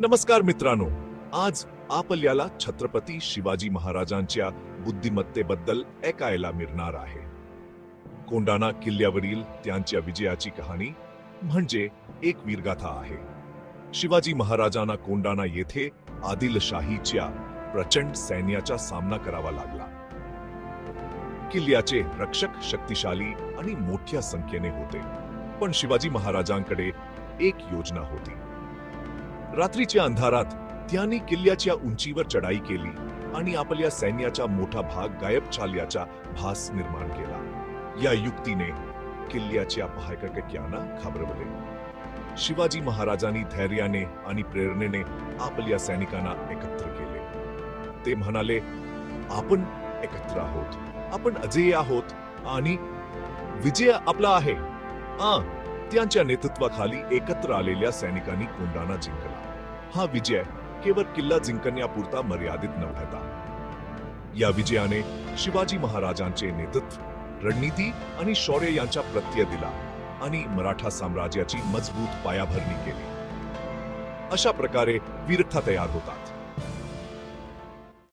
नमस्कार मित्रांनो. आज आपल्याला छत्रपती शिवाजी महाराजांच्या बुद्धिमत्तेबद्दल ऐकायला मिळणार आहे. कोंडाणा किल्ल्यावरील त्यांच्या विजयाची कहाणी म्हणजे एक वीरगाथा आहे. शिवाजी महाराजांना कोंडाणा येथे आदिलशाहीच्या प्रचंड सैन्याचा सामना करावा लागला. किल्ल्याचे रक्षक शक्तिशाली आणि मोठ्या संख्येने होते. पण शिवाजी महाराजांकडे एक योजना होती. रात्रीच्या अंधारात त्यांनी किल्ल्याच्या उंचीवर चढाई केली आणि आपल्या सैन्याचा मोठा भाग गायब झाल्याचा भास निर्माण केला. या युक्तीने किल्ल्याच्या पहायकक्यांना घाबरवले. शिवाजी महाराजांनी धैर्याने आणि प्रेरणेने आपल्या सैनिकांना एकत्र केले. ते म्हणाले आपण एकत्र आहोत. आपण अजय आहोत आणि विजय आपला आहे. आ त्यांच्या नेतृत्वाखाली एकत्र आलेल्या सैनिकांनी कोंडाणा जिंकला. हा विजय केवळ किल्ला जिंकण्यापुरता मर्यादित नव्हता. या विजयाने शिवाजी महाराजांचे नेतृत्व रणनीती आणि शौर्य यांचा प्रत्यय दिला आणि मराठा साम्राज्याची मजबूत पायाभरणी केली. अशा प्रकारे वीरथा तयार होतात.